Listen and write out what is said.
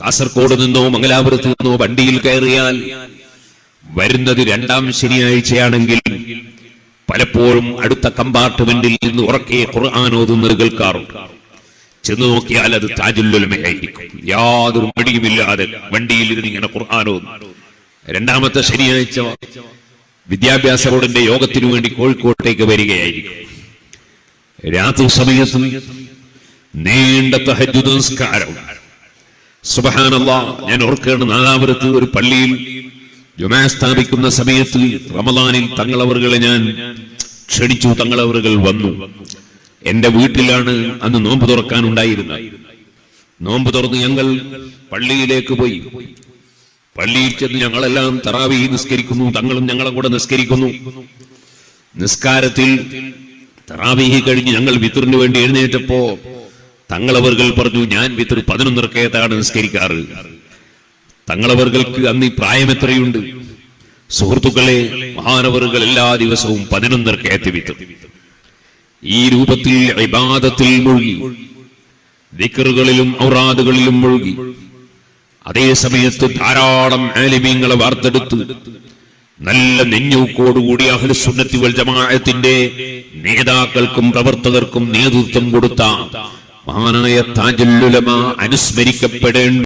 കാസർഗോഡ് നിന്നോ മംഗലാപുരത്ത് നിന്നോ വണ്ടിയിൽ കയറിയാൽ വരുന്നത് രണ്ടാം ശനിയാഴ്ചയാണെങ്കിൽ പലപ്പോഴും അടുത്ത കമ്പാർട്ട്മെന്റിൽ നിന്ന് ഉറക്കെ ഖുർആൻ കേൾക്കാറുണ്ട്. ചെന്ന് നോക്കിയാൽ അത് താജുല്ലുലമയായിരിക്കും യാതൊരു മടിയുമില്ലാതെ വണ്ടിയിൽ ഇരുന്ന് ഇങ്ങനെ ഖുർആൻ രണ്ടാമത്തെ ശനിയാഴ്ച വിദ്യാഭ്യാസ ബോർഡിന്റെ യോഗത്തിനു വേണ്ടി കോഴിക്കോട്ടേക്ക് വരികയായിരിക്കും. രാത്രി സമയത്തും നീണ്ട തഹജുദ് നിസ്കാരം. സുബഹാനല്ലാ ഞാൻ ഓർക്കുകയാണ് നാദാപുരത്ത് ഒരു പള്ളിയിൽ ജുമാ സ്ഥാപിക്കുന്ന സമയത്ത് റമദാനിൽ തങ്ങളവറുകളെ ഞാൻ ക്ഷണിച്ചു തങ്ങളവറുകൾ വന്നു. എന്റെ വീട്ടിലാണ് അന്ന് നോമ്പ് തുറക്കാൻ ഉണ്ടായിരുന്നത് നോമ്പ് തുറന്ന് ഞങ്ങൾ പള്ളിയിലേക്ക് പോയി. പള്ളിയിൽ ചെന്ന് ഞങ്ങളെല്ലാം തറാവി നിസ്കരിക്കുന്നു തങ്ങളും ഞങ്ങളെ കൂടെ നിസ്കരിക്കുന്നു. നിസ്കാരത്തിൽ തറാവിഹി കഴിഞ്ഞ് ഞങ്ങൾ വിത്തറിന് വേണ്ടി എഴുന്നേറ്റപ്പോ തങ്ങളവർകൾ പറഞ്ഞു ഞാൻ വിത്തർ പതിനൊന്നിറക്കയത്താണ് നിസ്കരിക്കാറ്. തങ്ങളവർക്ക് അന്ന് ഈ പ്രായം എത്രയുണ്ട്? സുഹൃത്തുക്കളെ മഹാനവറുകൾ എല്ലാ ദിവസവും പതിനൊന്നിറക്കയത്തി വിത്തർ ഈ രൂപത്തിൽ ഇബാദത്തിൽ മുഴുകി ദിക്കറുകളിലും ഔറാദുകളിലും മുഴുകി അതേ സമയത്ത് ധാരാളം ആലിമീങ്ങളെ വാർത്തെടുത്ത് നല്ല നെഞ്ഞൂക്കോടുകൂടി അഹ്ലുസുന്നത്തി വൽ ജമാഅത്തിന്റെ നേതാക്കൾക്കും പ്രവർത്തകർക്കും നേതൃത്വം കൊടുത്ത അനുസ്മരിക്കപ്പെടേണ്ട